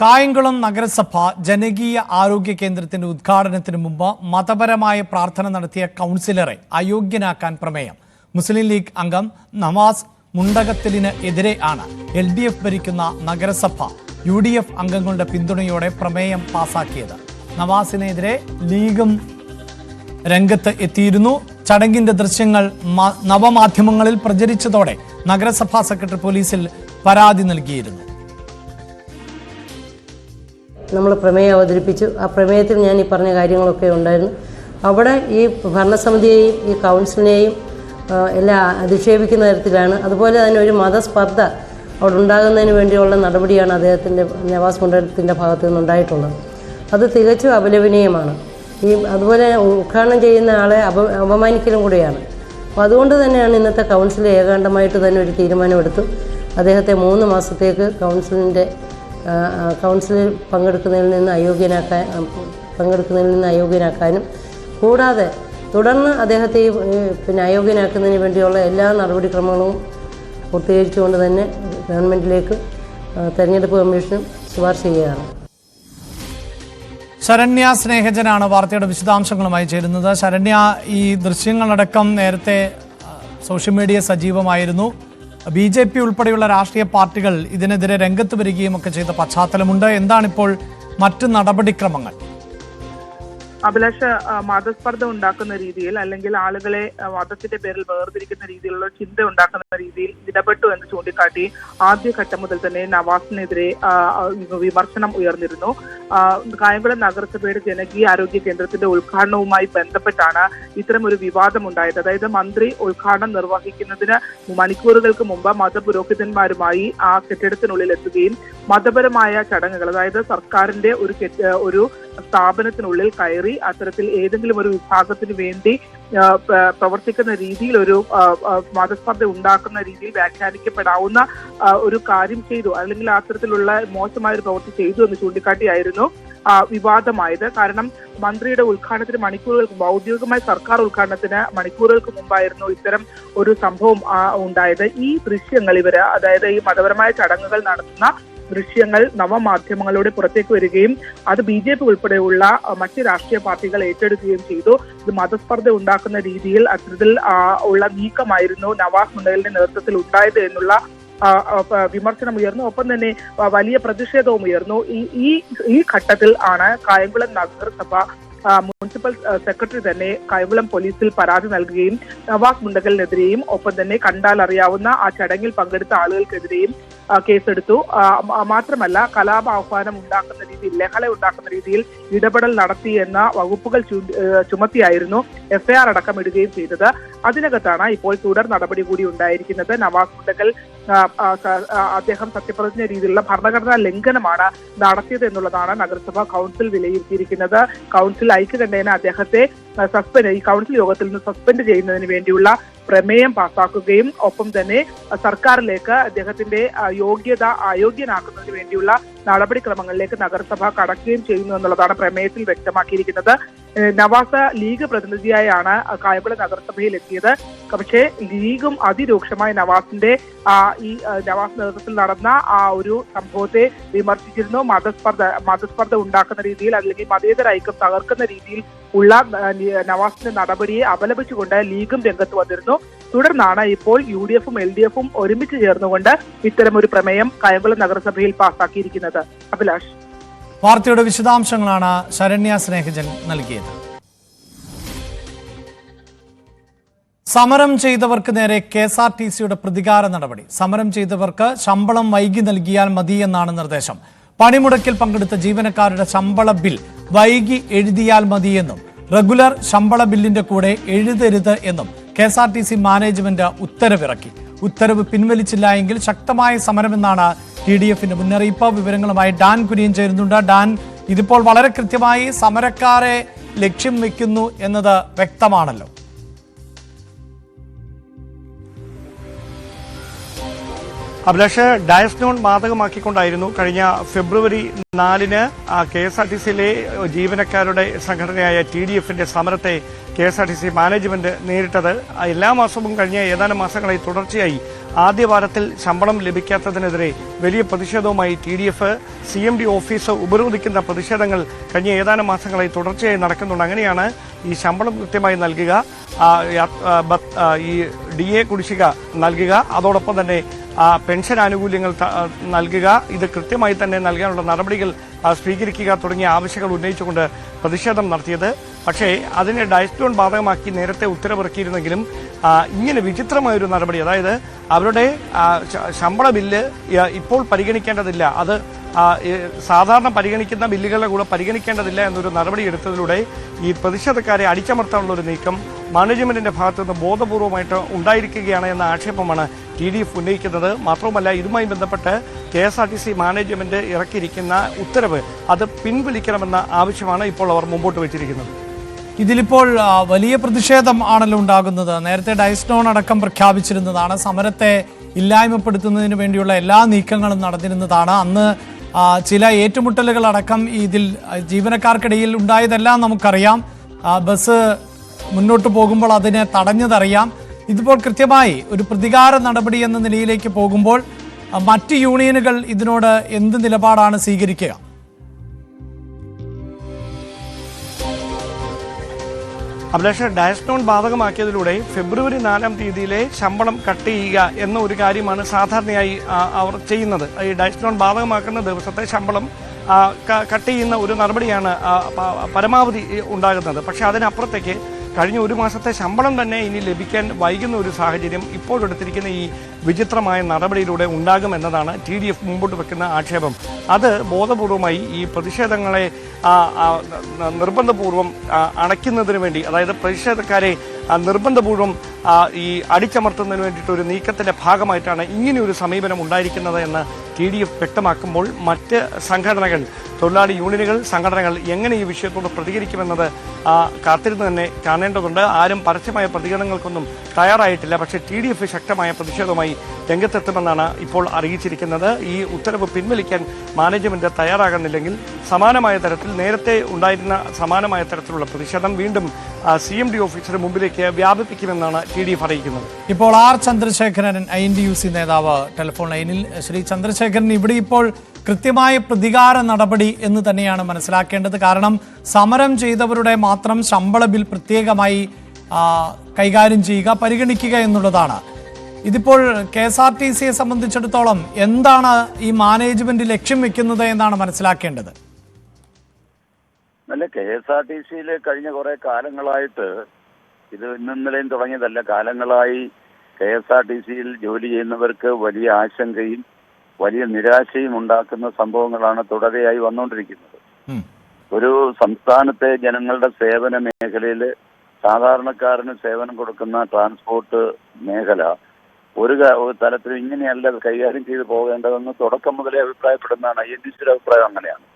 കായംകുളം നഗരസഭ ജനകീയ ആരോഗ്യ കേന്ദ്രത്തിന്റെ ഉദ്ഘാടനത്തിന് മുമ്പ് മതപരമായ പ്രാർത്ഥന നടത്തിയ കൗൺസിലറെ അയോഗ്യനാക്കാൻ പ്രമേയം. മുസ്ലിം ലീഗ് അംഗം നവാസ് മുണ്ടകത്തിലിന് എതിരെ ആണ് എൽ ഡി എഫ് ഭരിക്കുന്ന നഗരസഭ യു ഡി എഫ് അംഗങ്ങളുടെ പിന്തുണയോടെ പ്രമേയം പാസാക്കിയത്. നവാസിനെതിരെ ലീഗും രംഗത്ത് എത്തിയിരുന്നു. ചടങ്ങിന്റെ ദൃശ്യങ്ങൾ നവമാധ്യമങ്ങളിൽ പ്രചരിച്ചതോടെ നഗരസഭാ സെക്രട്ടറി പോലീസിൽ പരാതി നൽകിയിരുന്നു. നമ്മൾ പ്രമേയം അവതരിപ്പിച്ചു. ആ പ്രമേയത്തിൽ ഞാൻ ഈ പറഞ്ഞ കാര്യങ്ങളൊക്കെ ഉണ്ടായിരുന്നു. അവിടെ ഈ ഭരണസമിതിയെയും ഈ കൗൺസിലിനെയും എല്ലാം അധിക്ഷേപിക്കുന്ന തരത്തിലാണ്. അതുപോലെ തന്നെ ഒരു മതസ്പർദ്ധ അവിടെ ഉണ്ടാകുന്നതിന് വേണ്ടിയുള്ള നടപടിയാണ് അദ്ദേഹത്തിന്റെ നവാസ് മണ്ഡലത്തിന്റെ ഭാഗത്തു നിന്നുണ്ടായിട്ടുള്ളത്. അത് തികച്ചും അപലപനീയമാണ്. ഈ അതുപോലെ ഉദ്ഘാടനം ചെയ്യുന്ന ആളെ അപ അപമാനിക്കലും കൂടിയാണ്. അപ്പോൾ അതുകൊണ്ട് തന്നെയാണ് ഇന്നത്തെ കൗൺസിൽ ഏകാണ്ടമായിട്ട് തന്നെ ഒരു തീരുമാനമെടുത്തു. അദ്ദേഹത്തെ മൂന്ന് മാസത്തേക്ക് കൗൺസിലിന്റെ കൗൺസിലിൽ പങ്കെടുക്കുന്നതിൽ നിന്ന് അയോഗ്യനാക്കാൻ പങ്കെടുക്കുന്നതിൽ നിന്ന് അയോഗ്യനാക്കാനും കൂടാതെ തുടർന്ന് അദ്ദേഹത്തെ പിന്നെ അയോഗ്യനാക്കുന്നതിന് വേണ്ടിയുള്ള എല്ലാ നടപടിക്രമങ്ങളും പൂർത്തീകരിച്ചുകൊണ്ട് തന്നെ ഗവൺമെന്റിലേക്ക് തെരഞ്ഞെടുപ്പ് കമ്മീഷനും ശുപാർശ ചെയ്യുകയാണ്. ശരണ്യ സ്നേഹജനാണ് വാർത്തയുടെ വിശദാംശങ്ങളുമായി ചേരുന്നത്. ശരണ്യ ഈ ദൃശ്യങ്ങളടക്കം നേരത്തെ സോഷ്യൽ മീഡിയ സജീവമായിരുന്നു. ബി ജെ പി ഉൾപ്പെടെയുള്ള രാഷ്ട്രീയ പാർട്ടികൾ ഇതിനെതിരെ രംഗത്ത് വരികയും ഒക്കെ ചെയ്ത പശ്ചാത്തലമുണ്ട്. എന്താണിപ്പോൾ മറ്റ് നടപടിക്രമങ്ങൾ? അഭിലാഷ മതസ്പർദ്ധ ഉണ്ടാക്കുന്ന രീതിയിൽ അല്ലെങ്കിൽ ആളുകളെ മതത്തിന്റെ പേരിൽ വേർതിരിക്കുന്ന രീതിയിലുള്ള ചിന്ത ഉണ്ടാക്കുന്ന രീതിയിൽ ഇടപെട്ടു എന്ന് ചൂണ്ടിക്കാട്ടി ആദ്യഘട്ടം മുതൽ തന്നെ നവാസിനെതിരെ വിമർശനം ഉയർന്നിരുന്നു. കായംകുളം നഗരസഭയുടെ ജനകീയ ആരോഗ്യ കേന്ദ്രത്തിന്റെ ഉദ്ഘാടനവുമായി ബന്ധപ്പെട്ടാണ് ഇത്തരം ഒരു വിവാദം ഉണ്ടായത്. അതായത് മന്ത്രി ഉദ്ഘാടനം നിർവഹിക്കുന്നതിന് മണിക്കൂറുകൾക്ക് മുമ്പ് മതപുരോഹിതന്മാരുമായി ആ കെട്ടിടത്തിനുള്ളിൽ എത്തുകയും മതപരമായ ചടങ്ങുകൾ അതായത് സർക്കാരിന്റെ ഒരു ഒരു സ്ഥാപനത്തിനുള്ളിൽ കയറി അത്തരത്തിൽ ഏതെങ്കിലും ഒരു വിഭാഗത്തിന് വേണ്ടി പ്രവർത്തിക്കുന്ന രീതിയിൽ ഒരു മതസ്പർദ്ധ ഉണ്ടാക്കുന്ന രീതിയിൽ വ്യാഖ്യാനിക്കപ്പെടാവുന്ന ഒരു കാര്യം ചെയ്തു. അല്ലെങ്കിൽ അത്തരത്തിലുള്ള മോശമായ ഒരു പ്രവൃത്തി ചെയ്തു എന്ന് ചൂണ്ടിക്കാട്ടിയായിരുന്നു വിവാദമായത്. കാരണം മന്ത്രിയുടെ ഉദ്ഘാടനത്തിന് മണിക്കൂറുകൾക്ക് ഔദ്യോഗികമായ സർക്കാർ ഉദ്ഘാടനത്തിന് മണിക്കൂറുകൾക്ക് മുമ്പായിരുന്നു ഇത്തരം ഒരു സംഭവം ഉണ്ടായത്. ഈ ദൃശ്യങ്ങൾ ഇവർ അതായത് ഈ മതപരമായ ചടങ്ങുകൾ നടത്തുന്ന ദൃശ്യങ്ങൾ നവമാധ്യമങ്ങളിലൂടെ പുറത്തേക്ക് വരികയും അത് ബി ജെ പി ഉൾപ്പെടെയുള്ള മറ്റ് രാഷ്ട്രീയ പാർട്ടികൾ ഏറ്റെടുക്കുകയും ചെയ്തു. ഇത് മതസ്പർദ്ധ ഉണ്ടാക്കുന്ന രീതിയിൽ അത്തരത്തിൽ ഉള്ള നീക്കമായിരുന്നു നവാസ് മുണ്ടലിന്റെ നേതൃത്വത്തിൽ ഉണ്ടായത് എന്നുള്ള വിമർശനം ഉയർന്നു. ഒപ്പം തന്നെ വലിയ പ്രതിഷേധവും ഉയർന്നു. ഈ ഈ ഘട്ടത്തിൽ ആണ് കായംകുളം നഗരസഭ മുനിസിപ്പൽ സെക്രട്ടറി തന്നെ കായംകുളം പോലീസിൽ പരാതി നൽകുകയും നവാസ് മുണ്ടകലിനെതിരെയും ഒപ്പം തന്നെ കണ്ടാൽ അറിയാവുന്ന ആ ചടങ്ങിൽ പങ്കെടുത്ത ആളുകൾക്കെതിരെയും കേസെടുത്തു. മാത്രമല്ല കലാപ ആഹ്വാനം ഉണ്ടാക്കുന്ന രീതിയിൽ ലഹള ഉണ്ടാക്കുന്ന രീതിയിൽ ഇടപെടൽ നടത്തി എന്ന വകുപ്പുകൾ ചുമത്തിയായിരുന്നു എഫ്ഐആർ അടക്കം ഇടുകയും ചെയ്തത്. അതിനകത്താണ് ഇപ്പോൾ തുടർ നടപടി കൂടി ഉണ്ടായിരിക്കുന്നത്. നവാസ് മുണ്ടകൽ അദ്ദേഹം സത്യപ്രതിജ്ഞ രീതിയിലുള്ള ഭരണഘടനാ ലംഘനമാണ് നടത്തിയത് എന്നുള്ളതാണ് നഗരസഭ കൗൺസിൽ വിലയിരുത്തിയിരിക്കുന്നത്. കൗൺസിൽ ഐക്യകണ്ഠേന അദ്ദേഹത്തെ സസ്പെൻഡ് ഈ കൗൺസിൽ യോഗത്തിൽ നിന്ന് സസ്പെൻഡ് ചെയ്യുന്നതിന് വേണ്ടിയുള്ള പ്രമേയം പാസാക്കുകയും ഒപ്പം തന്നെ സർക്കാരിലേക്ക് അദ്ദേഹത്തിന്റെ യോഗ്യത അയോഗ്യനാക്കുന്നതിന് വേണ്ടിയുള്ള നടപടിക്രമങ്ങളിലേക്ക് നഗരസഭ കടക്കുകയും ചെയ്യുന്നു എന്നുള്ളതാണ് പ്രമേയത്തിൽ വ്യക്തമാക്കിയിരിക്കുന്നത്. നവാസ ലീഗ് പ്രതിനിധിയായാണ് കായംകുളം നഗരസഭയിൽ എത്തിയത്. പക്ഷേ ലീഗും അതിരൂക്ഷമായി നവാസിന്റെ ഈ നവാസ് നേതൃത്വത്തിൽ നടന്ന ആ ഒരു സംഭവത്തെ വിമർശിച്ചിരുന്നു. മതസ്പർദ്ധ മതസ്പർദ്ധ ഉണ്ടാക്കുന്ന രീതിയിൽ അല്ലെങ്കിൽ മതേതര ഐക്യം തകർക്കുന്ന രീതിയിൽ ഉള്ള നവാസിന്റെ നടപടിയെ അപലപിച്ചുകൊണ്ട് ലീഗും രംഗത്ത് വന്നിരുന്നു. തുടർന്നാണ് ഇപ്പോൾ യു ഡി എഫും എൽ ഡി എഫും ഒരുമിച്ച് ചേർന്നുകൊണ്ട് ഇത്തരം ഒരു പ്രമേയം കായംകുളം നഗരസഭയിൽ പാസാക്കിയിരിക്കുന്നത്. അഭിലാഷ്. വാർത്തയുടെ വിശദാംശങ്ങളാണ് ശരണ്യ സ്നേഹജൻ നൽകിയത്. സമരം ചെയ്തവർക്ക് നേരെ കെ എസ് ആർ ടി സിയുടെ പ്രതികാര നടപടി. സമരം ചെയ്തവർക്ക് ശമ്പളം വൈകി നൽകിയാൽ മതി എന്നാണ് നിർദ്ദേശം. പണിമുടക്കിൽ പങ്കെടുത്ത ജീവനക്കാരുടെ ശമ്പള ബിൽ വൈകി എഴുതിയാൽ മതിയെന്നും റെഗുലർ ശമ്പള ബില്ലിന്റെ കൂടെ എഴുതരുത് എന്നും K S R T C management ഉത്തരവിറക്കി. ഉത്തരവ് പിൻവലിച്ചില്ല എങ്കിൽ ശക്തമായ സമരമെന്നാണ് ടി ഡി എഫിന്റെ മുന്നറിയിപ്പ് വിവരങ്ങളുമായി ഡാൻ കുര്യൻ ചേരുന്നുണ്ട്. ഡാൻ ഇതിപ്പോൾ വളരെ കൃത്യമായി സമരക്കാരെ ലക്ഷ്യം വെക്കുന്നു എന്നത് വ്യക്തമാണല്ലോ. അഭിലാഷ് ഡയസ്നോൺ ബാധകമാക്കിക്കൊണ്ടായിരുന്നു കഴിഞ്ഞ ഫെബ്രുവരി നാലിന് കെ എസ് ആർ ടി സിയിലെ ജീവനക്കാരുടെ സംഘടനയായ ടി ഡി എഫിന്റെ സമരത്തെ K S R T C management നേരിട്ടത്. എല്ലാ മാസവും കഴിഞ്ഞ ഏതാനും മാസങ്ങളായി തുടർച്ചയായി ആദ്യ വാരത്തിൽ ശമ്പളം ലഭിക്കാത്തതിനെതിരെ വലിയ പ്രതിഷേധവുമായി T D F C M D office ഉപരോധിക്കുന്ന പ്രതിഷേധങ്ങൾ കഴിഞ്ഞ ഏതാനും മാസങ്ങളായി തുടർച്ചയായി നടക്കുന്നുണ്ട്. അങ്ങനെയാണ് ഈ ശമ്പളം കൃത്യമായി നൽകുക. ഈ ഡി എ കുടിശ്ശിക നൽകുക. അതോടൊപ്പം തന്നെ പെൻഷൻ ആനുകൂല്യങ്ങൾ നൽകുക. ഇത് കൃത്യമായി തന്നെ നൽകാനുള്ള നടപടികൾ സ്വീകരിക്കുക തുടങ്ങിയ ആവശ്യങ്ങൾ ഉന്നയിച്ചുകൊണ്ട് പ്രതിഷേധം നടത്തിയത്. പക്ഷേ അതിനെ ഡയസ്റ്റോൺ ബാധകമാക്കി നേരത്തെ ഉത്തരവിറക്കിയിരുന്നെങ്കിലും ഇങ്ങനെ വിചിത്രമായൊരു നടപടി അതായത് അവരുടെ ശമ്പള ബില്ല് ഇപ്പോൾ പരിഗണിക്കേണ്ടതില്ല. അത് സാധാരണ പരിഗണിക്കുന്ന ബില്ലുകളുടെ കൂടെ പരിഗണിക്കേണ്ടതില്ല എന്നൊരു നടപടി എടുത്തതിലൂടെ ഈ പ്രതിഷേധക്കാരെ അടിച്ചമർത്താനുള്ള ഒരു നീക്കം മാനേജ്മെന്റിന്റെ ഭാഗത്തു നിന്ന് ബോധപൂർവമായിട്ട് ഉണ്ടായിരിക്കുകയാണ് എന്ന ആക്ഷേപമാണ് ടി ഡി എഫ് ഉന്നയിക്കുന്നത്. മാത്രവുമല്ല ഇതുമായി ബന്ധപ്പെട്ട് K S R T C management ഇറക്കിയിരിക്കുന്ന ഉത്തരവ് അത് പിൻവലിക്കണമെന്ന ആവശ്യമാണ് ഇപ്പോൾ അവർ മുമ്പോട്ട് വെച്ചിരിക്കുന്നത്. ഇതിലിപ്പോൾ വലിയ പ്രതിഷേധം ആണല്ലോ ഉണ്ടാകുന്നത്. നേരത്തെ ഡൈസ്റ്റോൺ അടക്കം പ്രഖ്യാപിച്ചിരുന്നതാണ്. സമരത്തെ ഇല്ലായ്മപ്പെടുത്തുന്നതിന് വേണ്ടിയുള്ള എല്ലാ നീക്കങ്ങളും നടന്നിരുന്നതാണ്. അന്ന് ചില ഏറ്റുമുട്ടലുകൾ അടക്കം ഇതിൽ ജീവനക്കാർക്കിടയിൽ ഉണ്ടായതെല്ലാം നമുക്കറിയാം. ബസ് മുന്നോട്ട് പോകുമ്പോൾ അതിനെ തടഞ്ഞതറിയാം. ഇതിപ്പോൾ കൃത്യമായി ഒരു പ്രതികാര നടപടി എന്ന നിലയിലേക്ക് പോകുമ്പോൾ മറ്റ് യൂണിയനുകൾ ഇതിനോട് എന്ത് നിലപാടാണ് സ്വീകരിക്കുക? അഭിലാഷ് ഡയസ്നോൺ ബാധകമാക്കിയതിലൂടെ ഫെബ്രുവരി നാലാം തീയതിയിലെ ശമ്പളം കട്ട് ചെയ്യുക എന്ന ഒരു കാര്യമാണ് സാധാരണയായി അവർ ചെയ്യുന്നത്. ഈ ഡയസ്നോൺ ബാധകമാക്കുന്ന ദിവസത്തെ ശമ്പളം കട്ട് ചെയ്യുന്ന ഒരു നടപടിയാണ് പരമാവധി ഉണ്ടാകുന്നത്. പക്ഷേ അതിനപ്പുറത്തേക്ക് കഴിഞ്ഞ ഒരു മാസത്തെ ശമ്പളം തന്നെ ഇനി ലഭിക്കാൻ വൈകുന്ന ഒരു സാഹചര്യം ഇപ്പോഴെടുത്തിരിക്കുന്ന ഈ വിചിത്രമായ നടപടിയിലൂടെ ഉണ്ടാകുമെന്നതാണ് ടി ഡി എഫ് മുമ്പോട്ട് വെക്കുന്ന ആക്ഷേപം. അത് ബോധപൂർവമായി ഈ പ്രതിഷേധങ്ങളെ നിർബന്ധപൂർവം അണയ്ക്കുന്നതിന് വേണ്ടി അതായത് പ്രതിഷേധക്കാരെ നിർബന്ധപൂർവം ഈ അടിച്ചമർത്തുന്നതിന് വേണ്ടിയിട്ട് ഒരു നീക്കത്തിന്റെ ഭാഗമായിട്ടാണ് ഇങ്ങനെയൊരു സമീപനം ഉണ്ടായിരിക്കുന്നത് എന്ന് ടി ഡി എഫ് വ്യക്തമാക്കുമ്പോൾ മറ്റ് സംഘടനകൾ തൊഴിലാളി യൂണിയനുകൾ സംഘടനകൾ എങ്ങനെ ഈ വിഷയത്തോട് പ്രതികരിക്കുമെന്നത് കാത്തിരുന്ന് തന്നെ കാണേണ്ടതുണ്ട്. ആരും പരസ്യമായ പ്രതികരണങ്ങൾക്കൊന്നും തയ്യാറായിട്ടില്ല. പക്ഷേ ടി ഡി എഫ് ശക്തമായ പ്രതിഷേധവുമായി രംഗത്തെത്തുമെന്നാണ് ഇപ്പോൾ അറിയിച്ചിരിക്കുന്നത്. ഈ ഉത്തരവ് പിൻവലിക്കാൻ മാനേജ്മെന്റ് തയ്യാറാകുന്നില്ലെങ്കിൽ സമാനമായ തരത്തിൽ നേരത്തെ ഉണ്ടായിരുന്ന സമാനമായ തരത്തിലുള്ള പ്രതിഷേധം വീണ്ടും സി എം ഡി ഓഫീസിന് മുമ്പിലേക്ക് വ്യാപിപ്പിക്കുമെന്നാണ് ടി ഡി എഫ് അറിയിക്കുന്നത്. ഇപ്പോൾ R Chandrasekharan I N D U C നേതാവ് ടെലിഫോൺ ലൈനിൽ ശ്രീ ചന്ദ്രശേഖരൻ ഇവിടെ ഇപ്പോൾ കൃത്യമായ പ്രതികാര നടപടി എന്ന് തന്നെയാണ് മനസ്സിലാക്കേണ്ടത്. കാരണം സമരം ചെയ്തവരുടെ മാത്രം ശമ്പള ബിൽ പ്രത്യേകമായി കൈകാര്യം ചെയ്യുക പരിഗണിക്കുക എന്നുള്ളതാണ്. ഇതിപ്പോൾ കെ എസ് ആർ ടി സിയെ സംബന്ധിച്ചിടത്തോളം എന്താണ് ഈ മാനേജ്മെന്റ് ലക്ഷ്യം വെക്കുന്നത് എന്നാണ് മനസ്സിലാക്കേണ്ടത്? അല്ല കെ എസ് ആർ ടി സിയിൽ കഴിഞ്ഞ കുറെ കാലങ്ങളായിട്ട് ഇത് ഇന്നലെയും തുടങ്ങിയതല്ല. കാലങ്ങളായി കെ എസ് ആർ ടി സിയിൽ ജോലി ചെയ്യുന്നവർക്ക് വലിയ ആശങ്കയും വലിയ നിരാശയും ഉണ്ടാക്കുന്ന സംഭവങ്ങളാണ് തുടരെയായി വന്നുകൊണ്ടിരിക്കുന്നത് ഒരു സംസ്ഥാനത്തെ ജനങ്ങളുടെ സേവന മേഖലയിൽ സാധാരണക്കാരന് സേവനം കൊടുക്കുന്ന ട്രാൻസ്പോർട്ട് മേഖല ഒരു തലത്തിൽ ഇങ്ങനെയല്ല കൈകാര്യം ചെയ്തു പോകേണ്ടതെന്ന് തുടക്കം മുതലേ അഭിപ്രായപ്പെടുന്നതാണ്. ഐ എൻ ഡി സിയുടെ അഭിപ്രായം അങ്ങനെയാണ്.